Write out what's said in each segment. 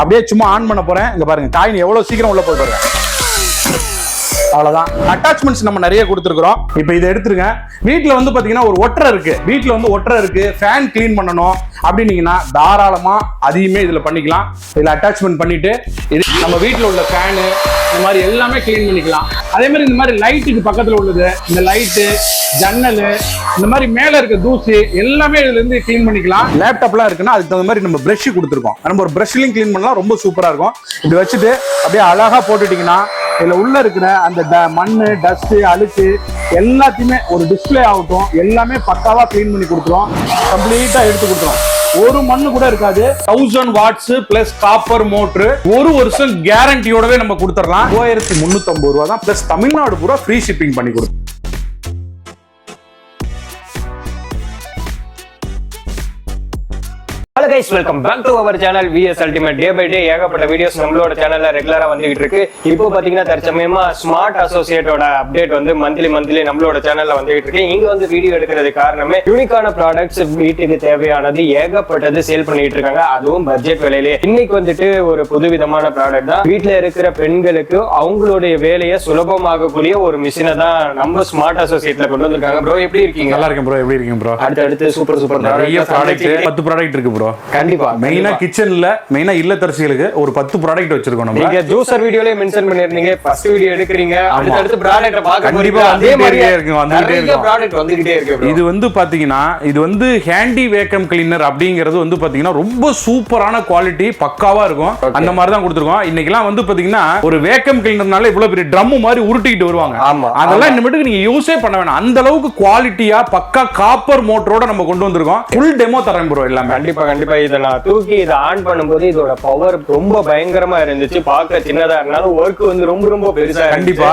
அப்படியே சும்மா ஆன் பண்ண போறேன். இங்க பாருங்க காயின் எவ்வளவு சீக்கிரம் உள்ள போய் பாருங்க. அவ்வளவுதான். அட்டாச்மெண்ட்ஸ் நம்ம நிறைய கொடுத்துருக்குறோம். இப்போ இதை எடுத்துருங்க. வீட்டில் வந்து பார்த்தீங்கன்னா ஒரு ஒட்டரை இருக்கு. வீட்டில் வந்து ஒட்டரை இருக்கு. ஃபேன் க்ளீன் பண்ணணும். அப்படின்னீங்கன்னா தாராளமாக அதையுமே இதில் பண்ணிக்கலாம். இதில் அட்டாச்மெண்ட் பண்ணிட்டு இது நம்ம வீட்டில் உள்ள ஃபேனு இந்த மாதிரி எல்லாமே க்ளீன் பண்ணிக்கலாம். அதே மாதிரி இந்த மாதிரி லைட்டுக்கு பக்கத்தில் உள்ளது இந்த லைட்டு ஜன்னல் இந்த மாதிரி மேலே இருக்க தூசி எல்லாமே இதுல இருந்து க்ளீன் பண்ணிக்கலாம். லேப்டாப்லாம் இருக்குன்னா அதுக்கு தகுந்த மாதிரி நம்ம ப்ரஷ் கொடுத்துருக்கோம். நம்ம ஒரு ப்ரஷ்லையும் க்ளீன் பண்ணலாம். ரொம்ப சூப்பராக இருக்கும். இப்படி வச்சுட்டு அப்படியே அழகா போட்டுட்டீங்கன்னா இதுல உள்ள இருக்கிற அந்த ட- மண்ணு டஸ்ட் அழுக்கு எல்லாத்தையுமே ஒரு டிஸ்ப்ளே ஆகட்டும் எல்லாமே பக்காவா க்ளீன் பண்ணி கொடுத்துரும். கம்ப்ளீட்டா எடுத்து கொடுத்துரும். ஒரு மண்ணு கூட இருக்காது. Thousand watts plus copper motor ஒரு வருஷம் கேரண்டியோடவே நம்ம கொடுத்துடலாம். மூவாயிரத்தி முன்னூத்தி ரூபா தான் பிளஸ் தமிழ்நாடு பூரா ஃப்ரீ ஷிப்பிங் பண்ணி கொடுக்கும் hello guys welcome back to our channel VS ultimate day by day ஏகப்பட்ட வீடியோஸ் நம்மளோட சேனல்ல ரெகுலரா வந்துகிட்டு இருக்கு. இப்போ பாத்தீங்கன்னா தற்சமயமா ஸ்மார்ட் அசோசியேட்டோட அப்டேட் வந்து மந்த்லி மந்த்லி நம்மளோட சேனல்ல வந்துகிட்டு இருக்கு. இங்க வந்து வீடியோ எடுக்கிறது காரணமே யூனிக்கான ப்ராடக்ட்ஸ் வீட்டுக்கு தேவையானது ஏகப்பட்டது சேல் பண்ணிட்டு இருக்காங்க. அதுவும் பட்ஜெட் விலையிலேயே இன்னைக்கு வந்துட்டு ஒரு புதுவிதமான ப்ராடக்ட் தான். வீட்ல இருக்கிற பெண்களுக்கு அவங்களுடைய வேலையை சுலபமாகக்கூடிய ஒரு மிஷினை தான் நம்ம ஸ்மார்ட் அசோசியேட்ல கொண்டு வந்திருக்காங்க. ப்ரோ எப்படி இருக்கீங்க? நல்லா இருக்கேன் ப்ரோ எப்படி இருக்கீங்க ப்ரோ அடுத்தடுத்து சூப்பர் சூப்பர் நிறைய ப்ராடக்ட் பத்து ப்ராடக்ட் இருக்கு ப்ரோ கண்டிப்பா மெயினா கிச்சன்ல மெயினா இல்லத்தரசிகளுக்கு ஒரு பத்து ப்ராடக்ட் வச்சிருக்கோம் நம்ம நீங்க ஜூசர் வீடியோலயே மென்ஷன் பண்ணிருந்தீங்க ஃபர்ஸ்ட் வீடியோ எடுக்கிறீங்க அடுத்தடுத்து ப்ராடக்ட்ட பார்க்க கண்டிப்பா அதே வந்துகிட்டே மாதிரி இருக்கும், வந்துகிட்டே நிறைய இருக்கும். ப்ராடக்ட் வந்துகிட்டே இருக்கு. இது வந்து பாத்தீங்கன்னா இது வந்து ஹேண்டி வேக்கம் கிளீனர் அப்படிங்கிறது வந்து பாத்தீங்கன்னா ரொம்ப சூப்பரான குவாலிட்டி பக்காவா இருக்கும். அந்த மாதிரி தான் கொடுத்துருக்கோம். இன்னைக்கெல்லாம் வந்து பாத்தீங்கன்னா ஒரு வேக்கம் கிளீனர்னால இவ்வளவு பெரிய ட்ரம் மாதிரி உருட்டிக்கிட்டு வருவாங்க. அதெல்லாம் இனிமேட்டுக்கு நீங்க யூஸே பண்ண வேணாம். அந்த அளவுக்கு குவாலிட்டியா பக்கா காப்பர் மோட்டரோட நம்ம கொண்டு வந்திருக்கோம். ஃபுல் டெமோ தரேன் ப்ரோ எல்லாமே. கண்டிப்பா கண்டிப்பா. இதை நான் தூக்கி இதை ஆன் பண்ணும்போது இதோட பவர் ரொம்ப பயங்கரமா இருந்துச்சு. பார்க்க சின்னதா இருந்தாலும் ஒர்க் வந்து ரொம்ப ரொம்ப பெருசா. கண்டிப்பா.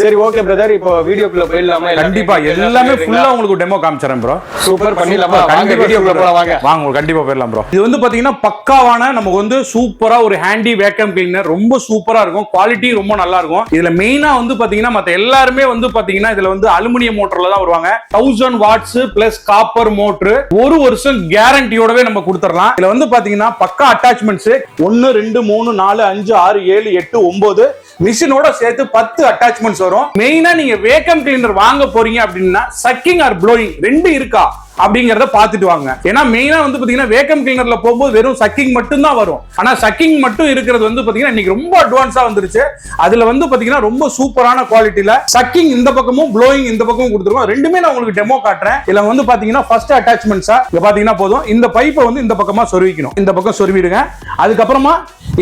சரி ஓகே பிரதர் இப்போ வீடியோக்குள்ள போயிடலாமா? கண்டிப்பா. எல்லாமே ஃபுல்லா உங்களுக்கு டெமோ காமிச்சறேன் ப்ரோ சூப்பர் பண்ணிடலாமா? வாங்க கண்டிப்பா வீடியோக்குள்ள. போலாம் வாங்க வாங்க கண்டிப்பா போயிடலாம் ப்ரோ இது வந்து பாத்தீங்கன்னா பக்காவான நமக்கு வந்து சூப்பரா ஒரு ஹேண்டி வேக்கம் கிளீனர் ரொம்ப சூப்பரா இருக்கும். குவாலிட்டி ரொம்ப நல்லா இருக்கும். இதுல மெயினா வந்து பாத்தீங்கன்னா மத்த எல்லாருமே வந்து பாத்தீங்கன்னா இதுல வந்து அலுமினியம் மோட்டர்ல தான் வருவாங்க. Thousand watts plus copper motor ஒரு வருஷம் கேரண்டியோடவே நம்ம கொடுத்துடலாம் இதுல வந்து பாத்தீங்கன்னா பக்கா அட்டாச்மெண்ட்ஸ் ஒன்னு ரெண்டு மூணு நாலு அஞ்சு ஆறு ஏழு எட்டு ஒன்பது மிஷினோட சேர்த்து பத்து அட்டாச்மெண்ட்ஸ் வரும். மெயினா நீங்க வேக்கம் கிளீனர் வாங்க போறீங்க அப்படின்னா சக்கிங் ஆர் ப்ளோயிங் ரெண்டு இருக்கா அப்படிங்கறத பாத்துட்டு வாங்க. ஏன்னா மெயினா வந்து பாத்தீங்கன்னா வேக்கம் கிளீனர்ல போகும்போது வெறும் சக்கிங் மட்டும் தான் வரும். ஆனா சக்கிங் மட்டும் இருக்கிறது வந்து பாத்தீங்கன்னா இன்னைக்கு ரொம்ப அட்வான்ஸா வந்துருச்சு. அதுல வந்து பாத்தீங்கன்னா ரொம்ப சூப்பரான குவாலிட்டியில சக்கிங் இந்த பக்கமும் ப்ளோயிங் இந்த பக்கமும் கொடுத்துருக்கோம். ரெண்டுமே நான் உங்களுக்கு டெமோ காட்டுறேன். இதுல வந்து பாத்தீங்கன்னா ஃபர்ஸ்ட் அட்டாச்மெண்ட்ஸா இங்க பாத்தீங்கன்னா போதும். இந்த பைப்பை வந்து இந்த பக்கமா சொருவிக்கணும். இந்த பக்கம் சொருவிடுங்க. அதுக்கப்புறமா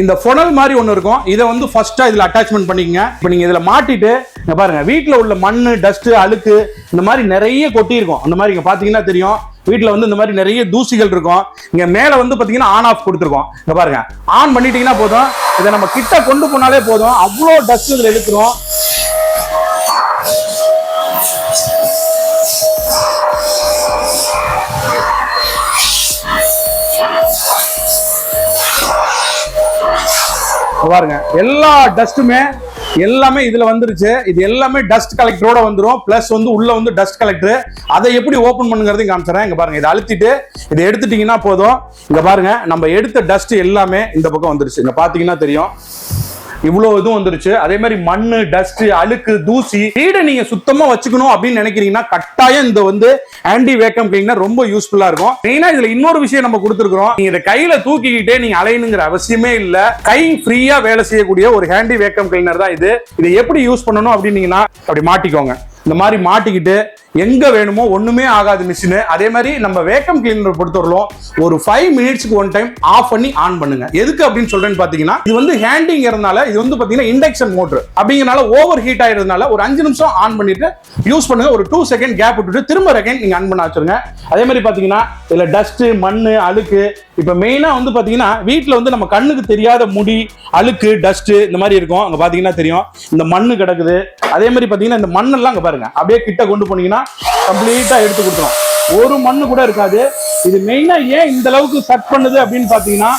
இந்த ஃபொனல் மாதிரி ஒன்று இருக்கும். இதை வந்து ஃபர்ஸ்டா இதுல அட்டாச்மெண்ட் பண்ணிக்கங்க. இப்போ நீங்கள் இதில் மாட்டிட்டு பாருங்க வீட்டில் உள்ள மண் டஸ்ட்டு அழுக்கு இந்த மாதிரி நிறைய கொட்டி இருக்கும். அந்த மாதிரி இங்கே பார்த்தீங்கன்னா தெரியும். வீட்டில் வந்து இந்த மாதிரி நிறைய தூசிகள் இருக்கும். இங்கே மேலே வந்து பார்த்தீங்கன்னா ஆன் ஆஃப் கொடுத்துருக்கோம். இங்கே பாருங்க. ஆன் பண்ணிட்டீங்கன்னா போதும். இதை நம்ம கிட்ட கொண்டு போனாலே போதும். அவ்வளோ டஸ்ட் இதில் எடுக்கிறோம். பாருங்க. எல்லா டஸ்ட்டுமே எல்லாமே இதுல வந்துருச்சு. இது எல்லாமே டஸ்ட் கலெக்டரோட வந்துடும் பிளஸ் வந்து உள்ள வந்து டஸ்ட் கலெக்டர் அதை எப்படி ஓபன் பண்ணுங்கிறதையும் காமிச்சறேன் இங்க பாருங்க இதை அழுத்திட்டு இதை எடுத்துட்டீங்கன்னா போதும். இங்க பாருங்க நம்ம எடுத்த டஸ்ட் எல்லாமே இந்த பக்கம் வந்துருச்சு. இங்க பாத்தீங்கன்னா தெரியும். இவ்வளவு இதுவும் வந்துருச்சு. அதே மாதிரி மண்ணு டஸ்ட் அழுக்கு தூசி வீடை நீங்க சுத்தமா வச்சுக்கணும் அப்படின்னு நினைக்கிறீங்கன்னா கட்டாயம் இந்த வந்து ஆன்டி வேக்கம் கிளீனர் ரொம்ப யூஸ்ஃபுல்லா இருக்கும். மெயினா இதுல இன்னொரு விஷயம் நம்ம கொடுத்துருக்கோம் நீங்க இதை கையில தூக்கிக்கிட்டே நீங்க அலையணுங்கிற அவசியமே இல்ல. கை ஃப்ரீயா வேலை செய்யக்கூடிய ஒரு ஹேண்டி வேக்கம் கிளீனர் தான் இது. இதை எப்படி யூஸ் பண்ணணும் அப்படின்னீங்கன்னா அப்படி மாட்டிக்கோங்க. இந்த மாதிரி மாட்டிக்கிட்டு எங்கே வேணுமோ ஒன்றுமே ஆகாது மிஷினு அதே மாதிரி நம்ம வேக்கம் கிளீனர் பொறுத்தவரையிலும் ஒரு ஃபைவ் மினிட்ஸ்க்கு ஒன் டைம் ஆஃப் பண்ணி ஆன் பண்ணுங்க. எதுக்கு அப்படின்னு சொல்றேன்னு பார்த்தீங்கன்னா இது வந்து ஹேண்டிங் இருந்தால இது வந்து பார்த்தீங்கன்னா இண்டக்ஷன் மோட்டர் அப்படிங்கிறனால ஓவர் ஹீட் ஆயிருந்தனால ஒரு அஞ்சு நிமிஷம் ஆன் பண்ணிட்டு யூஸ் பண்ணுங்க. ஒரு டூ செகண்ட் கேப் விட்டுட்டு திரும்ப ரெகண்ட் நீங்க ஆன் பண்ண வச்சிருங்க. அதே மாதிரி பார்த்தீங்கன்னா இதில் டஸ்ட்டு மண் அழுக்கு இப்போ மெயினாக வந்து பார்த்தீங்கன்னா வீட்டில் வந்து நம்ம கண்ணுக்கு தெரியாத முடி அழுக்கு டஸ்ட்டு இந்த மாதிரி இருக்கும். அங்கே பார்த்தீங்கன்னா தெரியும். இந்த மண்ணு கிடக்குது. அதே மாதிரி பார்த்தீங்கன்னா இந்த மண்ணெல்லாம் அங்கே பாருங்க. அப்படியே கிட்ட கொண்டு போனீங்கன்னா கம்ப்ளீட்டா எடுத்து கொடுத்துரும். ஒரு மண்ணு கூட இருக்காது. இது மெயினா ஏன் இந்த அளவுக்கு சட் பண்ணுது அப்படின்னு பாத்தீங்கன்னா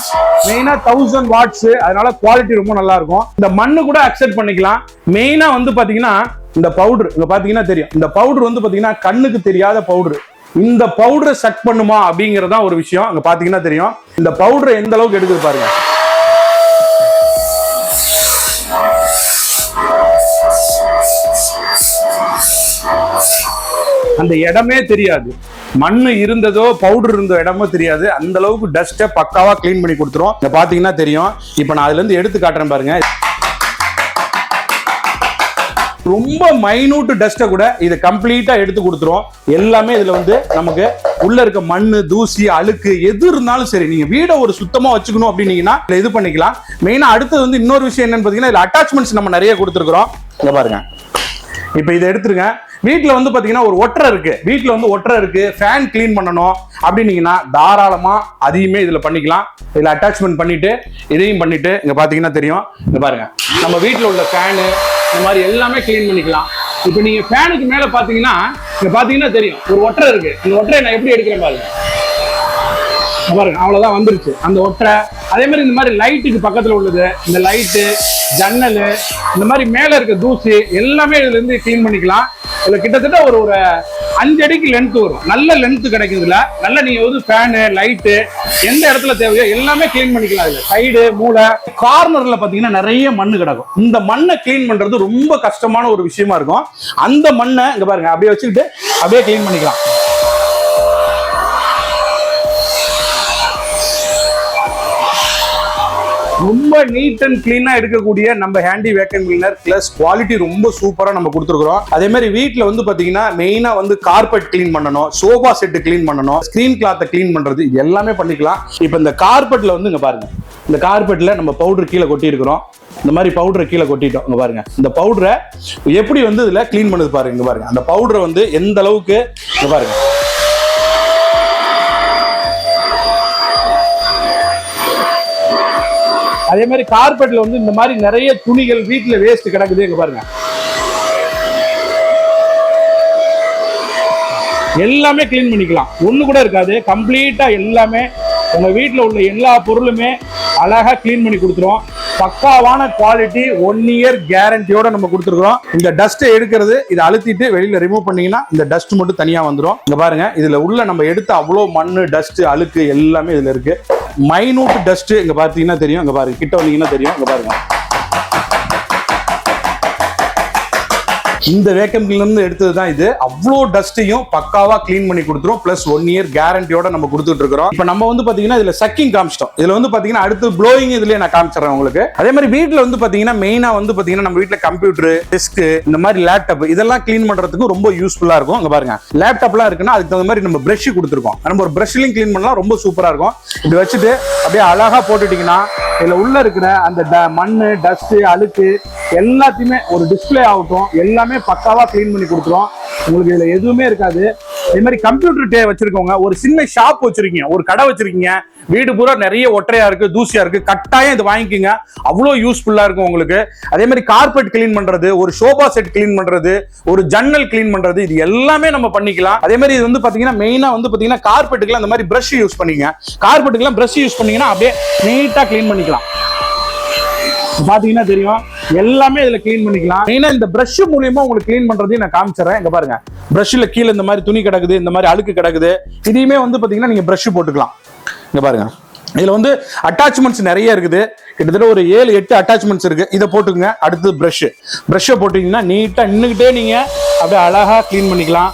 மெயினா தௌசண்ட் வாட்ஸ் அதனால குவாலிட்டி ரொம்ப நல்லா இருக்கும். இந்த மண்ணு கூட அக்செப்ட் பண்ணிக்கலாம். மெயினா வந்து பாத்தீங்கன்னா இந்த பவுடர் இங்க பாத்தீங்கன்னா தெரியும். இந்த பவுடர் வந்து பாத்தீங்கன்னா கண்ணுக்கு தெரியாத பவுடர் இந்த பவுடரை சட் பண்ணுமா அப்படிங்கறதா ஒரு விஷயம். அங்க பாத்தீங்கன்னா தெரியும். இந்த பவுடரை எந்த அளவுக்கு எடுக்குது பாருங்க. அந்த இடமே தெரியாது. மண்ணு இருந்ததோ பவுடர் இருந்த இடமோ தெரியாது. அந்த அளவுக்கு டஸ்ட்டை பக்காவா கிளீன் பண்ணி கொடுத்துரும். இங்க பாத்தீங்கன்னா தெரியும். இப்போ நான் அதுல இருந்து எடுத்து காட்டுறேன் பாருங்க. ரொம்ப மைனூட் டஸ்ட்டை கூட இதை கம்ப்ளீட்டா எடுத்து கொடுத்துரும். எல்லாமே இதுல வந்து நமக்கு உள்ள இருக்க மண்ணு தூசி அழுக்கு எது இருந்தாலும் சரி நீங்க வீடை ஒரு சுத்தமா வச்சுக்கணும் அப்படின்னீங்கன்னா இது பண்ணிக்கலாம். மெயினா அடுத்தது வந்து இன்னொரு விஷயம் என்னன்னு பார்த்தீங்கன்னா இதில் அட்டாச்மெண்ட்ஸ் நம்ம நிறைய கொடுத்துருக்குறோம். இங்க பாருங்க. இப்போ இதை எடுத்துருங்க. வீட்டில் வந்து பார்த்தீங்கன்னா ஒரு ஒட்டரை இருக்குது வீட்டில் வந்து ஒட்டரை இருக்குது ஃபேன் க்ளீன் பண்ணணும். அப்படின்னீங்கன்னா தாராளமாக அதையுமே இதில் பண்ணிக்கலாம். இதில் அட்டாச்மெண்ட் பண்ணிவிட்டு இதையும் பண்ணிவிட்டு இங்கே பார்த்தீங்கன்னா தெரியும். இங்கே பாருங்கள் நம்ம வீட்டில் உள்ள ஃபேனு இந்த மாதிரி எல்லாமே க்ளீன் பண்ணிக்கலாம். இப்போ நீங்கள் ஃபேனுக்கு மேலே பார்த்தீங்கன்னா இங்கே பார்த்தீங்கன்னா தெரியும். ஒரு ஒட்டரை இருக்குது இந்த ஒட்டரை நான் எப்படி எடுக்கிறேன் பாருங்க. பாருங்க. அவ்வளோதான் வந்துருச்சு. அந்த ஒற்றை அதே மாதிரி இந்த மாதிரி லைட்டுக்கு பக்கத்தில் உள்ளது. இந்த லைட்டு ஜன்னல் இந்த மாதிரி மேலே இருக்க தூசி எல்லாமே இதுல இருந்து க்ளீன் பண்ணிக்கலாம். இதுல கிட்டத்தட்ட ஒரு ஒரு அஞ்சு அடிக்கு லென்த் வரும். நல்ல லென்த் கிடைக்கும் இதுல. நல்ல நீங்க வந்து ஃபேனு லைட்டு எந்த இடத்துல தேவையோ எல்லாமே க்ளீன் பண்ணிக்கலாம் இதுல. சைடு மூளை. கார்னர்ல பாத்தீங்கன்னா நிறைய மண்ணு கிடக்கும். இந்த மண்ணை க்ளீன் பண்றது ரொம்ப கஷ்டமான ஒரு விஷயமா இருக்கும். அந்த மண்ணை இங்க பாருங்க அப்படியே வச்சுக்கிட்டு அப்படியே க்ளீன் பண்ணிக்கலாம். ரொம்ப நீட் அண்ட் கிளீனா எடுக்கக்கூடிய நம்ம handy vacuum cleaner plus quality ரொம்ப சூப்பரா நம்ம கொடுத்துருக்கோம் அதே மாதிரி வீட்டில் வந்து பாத்தீங்கன்னா மெயினா வந்து கார்பெட் க்ளீன் பண்ணணும் சோஃபா செட்டு க்ளீன் பண்ணணும் ஸ்கிரீன் கிளாத்தை க்ளீன் பண்றது இது எல்லாமே பண்ணிக்கலாம். இப்போ இந்த கார்பெட்ல வந்து இங்க பாருங்க. இந்த கார்பெட்ல நம்ம பவுடர் கீழே கொட்டி இருக்கிறோம் இந்த மாதிரி பவுடரை கீழே கொட்டிட்டோம். இங்க பாருங்க. இந்த பவுடரை எப்படி வந்து இதுல க்ளீன் பண்ணுது பாருங்க பாருங்க. அந்த பவுடரை வந்து எந்த அளவுக்கு பாருங்க. அதே மாதிரி கார்பெட்ல வந்து இந்த மாதிரி நிறைய துணிகள் வீட்டுல வேஸ்ட் கிடக்குது. எங்க பாருங்க. எல்லாமே கிளீன் பண்ணிக்கலாம். ஒண்ணு கூட இருக்காது. கம்ப்ளீட்டா எல்லாமே உங்க வீட்ல உள்ள எல்லா பொருளுமே அழகா க்ளீன் பண்ணி கொடுத்துரும் பக்காவான குவாலிட்டி ஒன் இயர் கேரண்டியோட நம்ம கொடுத்துருக்கோம் இந்த டஸ்ட்டை எடுக்கிறது இதை அழுத்திட்டு வெளியில ரிமூவ் பண்ணீங்கன்னா இந்த டஸ்ட் மட்டும் தனியா வந்துடும் இங்க பாருங்க இதுல உள்ள நம்ம எடுத்த அவ்வளோ மண் டஸ்ட் அழுக்கு எல்லாமே இதுல இருக்கு. மைனூட் டஸ்ட் இங்க பாத்தீங்கன்னா தெரியும். இங்க பாருங்க. கிட்ட வந்தீங்கன்னா தெரியும். இங்க பாருங்க. இந்த வேக்கம் இருந்து எடுத்தது தான் இது. அவ்வளோ டஸ்ட்டையும் பக்காவா க்ளீன் பண்ணி கொடுத்துரும். ப்ளஸ் ஒன் இயர் கேரண்டியோட நம்ம கொடுத்துட்டு இருக்கிறோம். இப்போ நம்ம வந்து பாத்தீங்கன்னா இதுல சக்கிங் காமிச்சிட்டோம். இதுல வந்து பாத்தீங்கன்னா அடுத்து ப்ளோயிங் இதுலயே நான் காமிச்சிடறேன் உங்களுக்கு. அதே மாதிரி வீட்டில் வந்து பாத்தீங்கன்னா மெயினா வந்து பாத்தீங்கன்னா நம்ம வீட்டில் கம்ப்யூட்டர் டெஸ்க் இந்த மாதிரி லேப்டாப் இதெல்லாம் க்ளீன் பண்றதுக்கு ரொம்ப யூஸ்ஃபுல்லா இருக்கும். அங்கே பாருங்க. லேப்டாப்லாம் இருக்குன்னா அதுக்கு தகுந்த மாதிரி நம்ம ப்ரஷ் கொடுத்துருக்கோம். நம்ம ஒரு ப்ரஷ்லையும் க்ளீன் பண்ணலாம். ரொம்ப சூப்பரா இருக்கும். இப்படி வச்சுட்டு அப்படியே அழகா போட்டுட்டீங்கன்னா இதுல உள்ள இருக்கிற அந்த ட- மண்ணு டஸ்ட் அழுக்கு எல்லாத்தையுமே ஒரு டிஸ்ப்ளே ஆகட்டும். எல்லாமே பக்காவா க்ளீன் பண்ணி கொடுத்துரும். உங்களுக்கு இதுல எதுவுமே இருக்காது. இதே மாதிரி கம்ப்யூட்டர் டே வச்சிருக்கவங்க ஒரு சின்ன ஷாப் வச்சிருக்கீங்க ஒரு கடை வச்சிருக்கீங்க வீடு பூரா நிறைய ஒற்றையா இருக்கு தூசியா இருக்கு கட்டாயம் இது வாங்கிக்கோங்க. அவ்வளோ யூஸ்ஃபுல்லா இருக்கும் உங்களுக்கு. அதே மாதிரி கார்பெட் கிளீன் பண்றது ஒரு ஷோபா செட் கிளீன் பண்றது ஒரு ஜன்னல் கிளீன் பண்றது இது எல்லாமே நம்ம பண்ணிக்கலாம். அதே மாதிரி இது வந்து பாத்தீங்கன்னா மெயினா வந்து பாத்தீங்கன்னா கார்பெட்டுக்குலாம் அந்த மாதிரி பிரஷ் யூஸ் பண்ணீங்க கார்பெட்டுக்குலாம் பிரஷ் யூஸ் பண்ணீங்கன்னா அப்படியே நீட்டா கிளீன் பண்ணிக்கலாம். பாத்தீங்கன்னா தெரியும். எல்லாமே இதுல க்ளீன் பண்ணிக்கலாம். மெயினா இந்த பிரஷ் மூலியமா உங்களுக்கு க்ளீன் பண்றதையும் நான் காமிச்சிடறேன் இங்க பாருங்க. பிரஷ்ல கீழே இந்த மாதிரி துணி கிடக்குது இந்த மாதிரி அழுக்கு கிடக்குது. இதையுமே வந்து பாத்தீங்கன்னா நீங்க பிரஷ் போட்டுக்கலாம். இங்க பாருங்க. இதுல வந்து அட்டாச்மெண்ட்ஸ் நிறைய இருக்குது. கிட்டத்தட்ட ஒரு ஏழு எட்டு அட்டாச்மெண்ட்ஸ் இருக்கு. இதை போட்டுக்கோங்க. அடுத்து ப்ரஷ் ப்ரஷ்ஷை போட்டிங்கன்னா நீட்டாக நின்றுக்கிட்டே நீங்கள் அப்படியே அழகாக க்ளீன் பண்ணிக்கலாம்.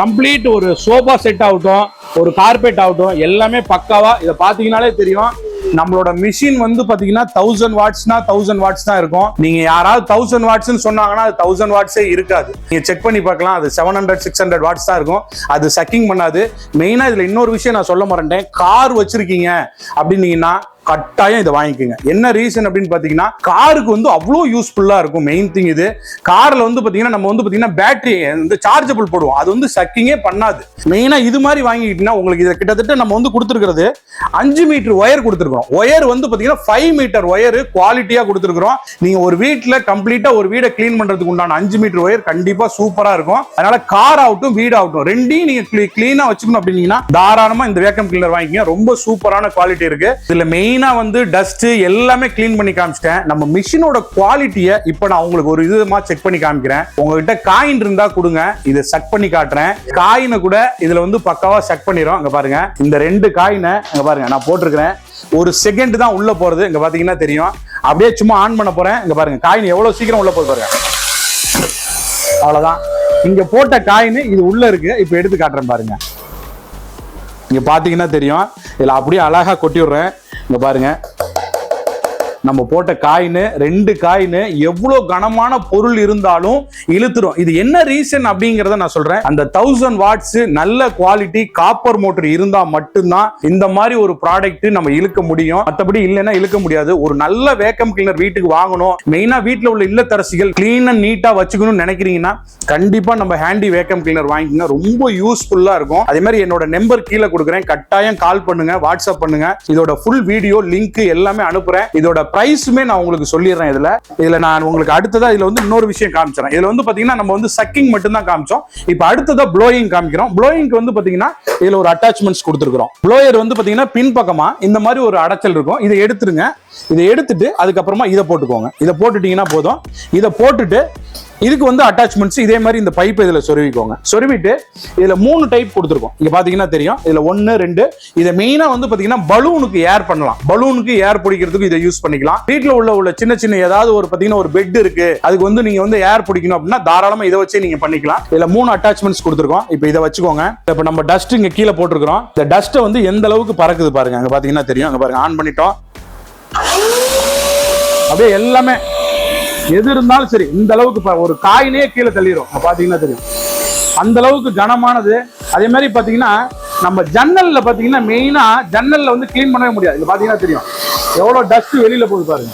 கம்ப்ளீட் ஒரு சோஃபா செட் ஆகட்டும் ஒரு கார்பெட் ஆகட்டும் எல்லாமே பக்காவா இதை பார்த்தீங்கனாலே தெரியும். நம்மளோட மிஷின் வந்து பாத்தீங்கன்னா தௌசண்ட் வாட்ஸ்னா தௌசண்ட் வாட்ஸ் தான் இருக்கும். நீங்க யாராவது தௌசண்ட் வாட்ஸ்னு சொன்னாங்கன்னா அது தௌசண்ட் வாட்ஸே இருக்காது. நீங்க செக் பண்ணி பார்க்கலாம். அது seven hundred six hundred watts தான் இருக்கும். அது சக்கிங் பண்ணாது. மெயினா இதுல இன்னொரு விஷயம் நான் சொல்ல மாட்டேன் கார் வச்சிருக்கீங்க அப்படின்னீங்கன்னா கட்டாயம் இதை வாங்கிக்கோங்க. என்ன ரீசன் அப்படின்னு பார்த்தீங்கன்னா காருக்கு வந்து அவ்வளோ யூஸ்ஃபுல்லாக இருக்கும். மெயின் திங் இது. காரில் வந்து பார்த்தீங்கன்னா நம்ம வந்து பார்த்தீங்கன்னா பேட்டரி வந்து சார்ஜபிள் போடுவோம். அது வந்து சக்கிங்கே பண்ணாது. மெயினாக இது மாதிரி வாங்கிக்கிட்டீங்கன்னா உங்களுக்கு இதை கிட்டத்தட்ட நம்ம வந்து கொடுத்துருக்கிறது அஞ்சு மீட்டர் ஒயர் கொடுத்துருக்கோம் ஒயர் வந்து பார்த்தீங்கன்னா ஃபைவ் மீட்டர் ஒயர் குவாலிட்டியாக கொடுத்துருக்குறோம். நீங்கள் ஒரு வீட்டில் கம்ப்ளீட்டாக ஒரு வீடை க்ளீன் பண்ணுறதுக்கு உண்டான அஞ்சு மீட்டர் ஒயர் கண்டிப்பாக சூப்பராக இருக்கும். அதனால கார் ஆகட்டும் வீடு ஆகட்டும் ரெண்டையும் நீங்கள் க்ளீனாக வச்சுக்கணும் அப்படின்னீங்கன்னா தாராளமாக இந்த வேக்கம் கிளீனர் வாங்கிக்கிங்க. ரொம்ப சூப்பரான குவாலிட்டி இருக்குது இதில் மெயின் மெயினா வந்து டஸ்ட் எல்லாமே க்ளீன் பண்ணி காமிச்சிட்டேன். நம்ம மிஷினோட குவாலிட்டியை இப்போ நான் உங்களுக்கு ஒரு விதமா செக் பண்ணி காமிக்கிறேன். உங்ககிட்ட காயின் இருந்தா கொடுங்க. இதை செக் பண்ணி காட்டுறேன். காயினை கூட இதுல வந்து பக்காவா செக் பண்ணிடும் அங்கே பாருங்க. இந்த ரெண்டு காயினை அங்கே பாருங்க நான் போட்டிருக்கிறேன். ஒரு செகண்ட் தான் உள்ள போறது. இங்க பாத்தீங்கன்னா தெரியும். அப்படியே சும்மா ஆன் பண்ண போறேன். இங்கே பாருங்க காயின் எவ்வளவு சீக்கிரம் உள்ள போய் பாருங்க. அவ்வளவுதான். இங்க போட்ட காயின் இது உள்ள இருக்கு. இப்போ எடுத்து காட்டுறேன் பாருங்க. இங்கே பாத்தீங்கன்னா தெரியும். இதுல அப்படியே அழகா கொட்டி விடுறேன். இங்கே பாருங்கள் நம்ம போட்ட காயின் ரெண்டு காயின் எவ்வளோ கனமான பொருள் இருந்தாலும் இழுத்துரும். இது என்ன ரீசன் அப்படிங்கிறத நான் சொல்றேன். அந்த தௌசண்ட் வாட்ஸ் நல்ல குவாலிட்டி காப்பர் மோட்டர் இருந்தா மட்டும்தான் இந்த மாதிரி ஒரு ப்ராடக்ட் நம்ம இழுக்க முடியும். மற்றபடி இல்லைன்னா இழுக்க முடியாது. ஒரு நல்ல வேக்கம் கிளீனர் வீட்டுக்கு வாங்கணும். மெயினா வீட்டில் உள்ள இல்லத்தரசிகள் கிளீன் அண்ட் நீட்டா வச்சுக்கணும்னு நினைக்கிறீங்கன்னா கண்டிப்பா நம்ம ஹேண்டி வேக்கம் கிளீனர் வாங்கிக்கோங்க. ரொம்ப யூஸ்ஃபுல்லா இருக்கும். அதே மாதிரி என்னோட நம்பர் கீழே கொடுக்குறேன். கட்டாயம் கால் பண்ணுங்க வாட்ஸ்அப் பண்ணுங்க. இதோட ஃபுல் வீடியோ லிங்க் எல்லாமே அனுப்புறேன். இதோட ப்ரைஸுமே நான் உங்களுக்கு சொல்லிடுறேன் இதுல. இதுல நான் உங்களுக்கு அடுத்ததா இதுல வந்து இன்னொரு விஷயம் காமிச்சிடறேன். இதுல வந்து பாத்தீங்கன்னா நம்ம வந்து சக்கிங் மட்டும் தான் காமிச்சோம். இப்போ அடுத்ததா ப்ளோயிங் காமிக்கிறோம். ப்ளோயிங்க்கு வந்து பாத்தீங்கன்னா இதுல ஒரு அட்டாச்மெண்ட்ஸ் கொடுத்துருக்கோம் ப்ளோயர் வந்து பாத்தீங்கன்னா பின்பக்கமா இந்த மாதிரி ஒரு அடைச்சல் இருக்கும். இதை எடுத்துருங்க இதை எடுத்துட்டு அதுக்கப்புறமா இதை போட்டுக்கோங்க. இதை போட்டுட்டீங்கன்னா போதும். இதை போட்டுட்டு இதுக்கு வந்து அட்டாச்மெண்ட்ஸ் இதே மாதிரி இந்த பைப் இதில் சொருவிக்கோங்க. சொருவிட்டு இதில் மூணு டைப் கொடுத்துருக்கோம். இங்கே பார்த்தீங்கன்னா தெரியும். இதில் ஒன்று ரெண்டு. இதை மெயினாக வந்து பார்த்தீங்கன்னா பலூனுக்கு ஏர் பண்ணலாம். பலூனுக்கு ஏர் பிடிக்கிறதுக்கு இதை யூஸ் பண்ணிக்கலாம். வீட்டில் உள்ள உள்ள சின்ன சின்ன ஏதாவது ஒரு பார்த்தீங்கன்னா ஒரு பெட் இருக்கு. அதுக்கு வந்து நீங்கள் வந்து ஏர் பிடிக்கணும் அப்படின்னா தாராளமாக இதை வச்சே நீங்கள் பண்ணிக்கலாம். இதில் மூணு அட்டாச்மெண்ட்ஸ் கொடுத்துருக்கோம். இப்போ இதை வச்சுக்கோங்க. இப்போ நம்ம டஸ்ட் இங்கே கீழே போட்டிருக்கிறோம். இந்த டஸ்ட்டை வந்து எந்த அளவுக்கு பறக்குது பாருங்க. அங்கே பார்த்தீங்கன்னா தெரியும். அங்கே பாருங்க ஆன் பண்ணிட்டோம். அப்படியே எல்லாமே எது இருந்தாலும் சரி இந்த அளவுக்கு ஒரு காயினே கீழே தள்ளிடும் அங்க பாத்தீங்கன்னா தெரியும். அந்த அளவுக்கு கனமானது. அதே மாதிரி பாத்தீங்கன்னா நம்ம ஜன்னல்ல பாத்தீங்கன்னா மெயினா ஜன்னல்ல வந்து க்ளீன் பண்ணவே முடியாது. இது பாத்தீங்கன்னா தெரியும். எவ்வளவு டஸ்ட் வெளியில போகுது பாருங்க.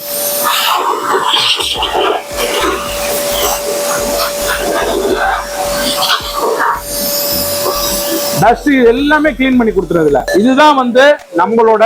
டஸ்ட் எல்லாமே கிளீன் பண்ணி கொடுத்துறதுல இதுதான் வந்து நம்மளோட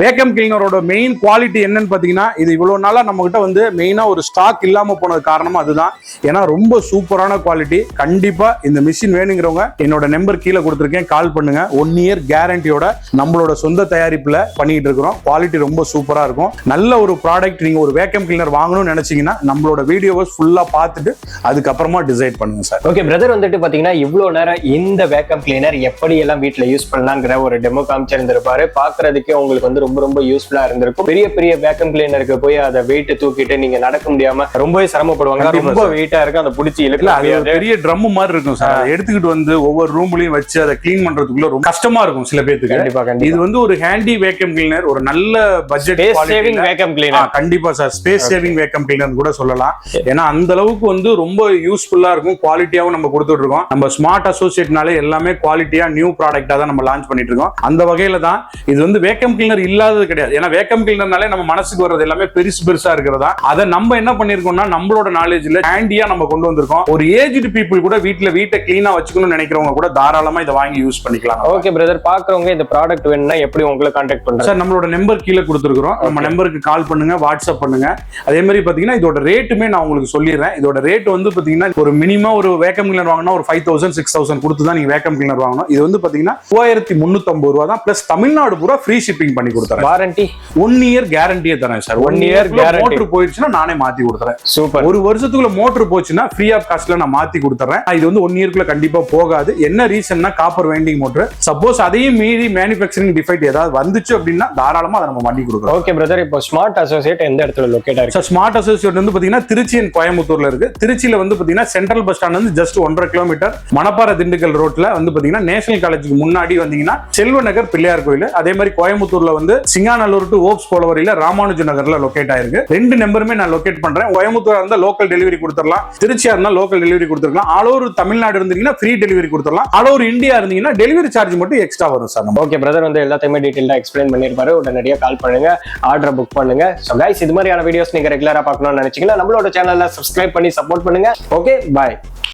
வேக்கம் கிளீனரோட மெயின் குவாலிட்டி என்னன்னு பார்த்தீங்கன்னா இது இவ்வளோ நாளாக நம்மகிட்ட வந்து மெயினாக ஒரு ஸ்டாக் இல்லாமல் போனது காரணம் அதுதான். ஏன்னா ரொம்ப சூப்பரான குவாலிட்டி கண்டிப்பாக இந்த மிஷின் வேணுங்கிறவங்க என்னோட நம்பர் கீழே கொடுத்துருக்கேன். கால் பண்ணுங்க. ஒன் இயர் கேரண்டியோட நம்மளோட சொந்த தயாரிப்பில் பண்ணிக்கிட்டு இருக்கிறோம். குவாலிட்டி ரொம்ப சூப்பராக இருக்கும். நல்ல ஒரு ப்ராடக்ட் நீங்கள் ஒரு வேக்கம் கிளீனர் வாங்கணும்னு நினச்சிங்கன்னா நம்மளோட வீடியோவை ஃபுல்லாக பார்த்துட்டு அதுக்கப்புறமா டிசைட் பண்ணுங்க சார். ஓகே பிரதர் வந்துட்டு பார்த்தீங்கன்னா இவ்வளோ நேரம் இந்த வேக்கம் கிளீனர் எப்படி எல்லாம் வீட்டில் யூஸ் பண்ணலாங்கிற ஒரு டெமோ காமிச்சிருந்திருப்பாரு. பார்க்கறதுக்கே உங்களுக்கு வந்து ரொம்ப ரொம்ப யூஸ்ஃபுல்லா இருந்திருக்கும். பெரிய பெரிய வேக்கம் கிளீனருக்கு போய் அதை வெயிட் தூக்கிட்டு நீங்க நடக்க முடியாம ரொம்பவே சிரமப்படுவாங்க. ரொம்ப வெயிட்டா இருக்கு. அந்த பிடிச்சி இல்ல இழுக்க அது ஒரு முடியாது பெரிய ட்ரம் மாதிரி இருக்கும் சார். எடுத்துக்கிட்டு வந்து ஒவ்வொரு ரூம்லயும் வச்சு அதை க்ளீன் பண்றதுக்குள்ள ரொம்ப கஷ்டமா இருக்கும் சில பேத்துக்கு. கண்டிப்பா இது வந்து ஒரு ஹேண்டி வேக்கம் கிளீனர் ஒரு நல்ல பட்ஜெட் சேவிங் வேக்கம் கிளீனர் கண்டிப்பா sir. Space saving vacuum cleaner கூட சொல்லலாம். ஏன்னா அந்த அளவுக்கு வந்து ரொம்ப யூஸ்ஃபுல்லா இருக்கும். குவாலிட்டியாவும் நம்ம கொடுத்துட்டு இருக்கோம். நம்ம ஸ்மார்ட் அசோசியேட்னாலே எல்லாமே குவாலிட்டியா நியூ ப்ராடக்டா தான் நம்ம லான்ச் பண்ணிட்டு இருக்கோம். அந்த வகையில தான் இது வந்து வேக்கம் கிளீனர் இல்லாதது கிடையாது. ஏன்னா வேக்கம் கிளீனர்னாலே நம்ம மனசுக்கு வர்றது எல்லாமே பெருசு பெருசா இருக்கிறதா? அதை நம்ம என்ன பண்ணிருக்கோம்னா நம்மளோட நாலேஜ்ல ஹேண்டியா நம்ம கொண்டு வந்திருக்கோம். ஒரு ஏஜ்டு பீப்புள் கூட வீட்ல வீட்டை கிளீனா வச்சுக்கணும்னு நினைக்கிறவங்க கூட தாராளமா இதை வாங்கி யூஸ் பண்ணிக்கலாம். ஓகே பிரதர் பாக்குறவங்க இந்த ப்ராடக்ட் வேணும்னா எப்படி உங்களை கான்டாக்ட் பண்றாங்க சார் நம்மளோட நம்பர் கீழே கொடுத்துருக்கோம் நம்ம நம்பருக்கு கால் பண்ணுங்க வாட்ஸ்அப் பண்ணுங்க. அதே மாதிரி பாத்தீங்கன்னா இதோட ரேட்டுமே நான் உங்களுக்கு சொல்லிடுறேன். இதோட ரேட் வந்து பாத்தீங்கன்னா ஒரு மினிமம் ஒரு வேக்கம் கிளீனர் வாங்கினா ஒரு ஃபைவ் தௌசண்ட் சிக்ஸ் தௌசண்ட் கொடுத்து தான் நீங்க வேக்கம் கிளீனர் வாங்கணும். இது வந்து பாத்தீங்கன்னா மூவாயிரத்தி முன்னூத்தம்பது ரூபா தான் பிளஸ் தமிழ்நாடு பூரா ஃப்ரீ ஷிப்பிங் பண்ணி கொடுத்துறேன். வாரண்டி ஒன் இயர் கேரண்டியே தரேன் சார் ஒன் இயர். மோட்டர் போயிடுச்சுன்னா நானே மாத்தி கொடுத்துறேன். சூப்பர் ஒரு வருஷத்துக்குள்ள மோட்டர் போச்சுன்னா ஃப்ரீ ஆஃப் காஸ்ட்ல நான் மாத்தி கொடுத்துறேன். இது வந்து ஒன் இயர்க்குள்ள கண்டிப்பா போகாது. என்ன ரீசன்னா காப்பர் வைண்டிங் மோட்டர் சப்போஸ் அதையும் மீறி மேனுஃபேக்சரிங் டிஃபெக்ட் ஏதாவது வந்துச்சு அப்படின்னா தாராளமா அதை நம்ம பண்ணி கொடுக்குறோம் ஓகே பிரதர் இப்போ ஸ்மார்ட் அசோசியேட் எந்த இடத்துல லொக்கேட் ஆயிருக்கு சார் ஸ்மார்ட் அசோசியேட் வந்து பாத்தீங்கன்னா திருச்சி and கோயம்புத்தூர்ல இருக்கு. திருச்சியில வந்து பாத்தீங்கன்னா சென்ட்ரல் பஸ் ஸ்டாண்ட் வந்து ஜஸ்ட் ஒன்றரை கிலோமீட்டர் மணப்பாறை திண்டுக்கல் ரோட்ல வந்து பாத்தீங்கன்னா நேஷனல் காலேஜுக்கு முன்னாடி வந்தீங்கன்னா செல்வ நகர் பிள்ளையார் கோயில். அதே மாதிரி கோயம்புத்தூர்ல வந்து சிங்காநல்லூர் டு ஓப்ஸ் போலவரியில ராமானுஜ நகர்ல லொகேட் ஆயிருக்கு. ரெண்டு நம்பருமே நான் லொகேட் பண்றேன். கோயம்புத்தூரா இருந்தா லோக்கல் டெலிவரி கொடுத்துடலாம். திருச்சியா இருந்தா லோக்கல் டெலிவரி கொடுத்துருக்கலாம். ஆல் ஓவர் தமிழ்நாடு இருந்தீங்கன்னா ஃப்ரீ டெலிவரி கொடுத்துடலாம். ஆல் ஓவர் இந்தியா இருந்தீங்கன்னா டெலிவரி சார்ஜ் மட்டும் எக்ஸ்ட்ரா வரும் சார் நம்ம ஓகே பிரதர் வந்து எல்லாத்தையுமே டீட்டெயிலாக எக்ஸ்பிளைன் பண்ணியிருப்பாரு. உடனடியாக கால் பண்ணுங்க. ஆர்டர் புக் பண்ணுங்க. ஸோ கைஸ் இது மாதிரியான வீடியோஸ் நீங்க ரெகுலரா பார்க்கணும்னு நினைச்சீங்கன்னா நம்மளோட சேனல்ல சப்ஸ்கிரைப் பண்ணி சப்போர்ட் பண்ணுங்க. Okay bye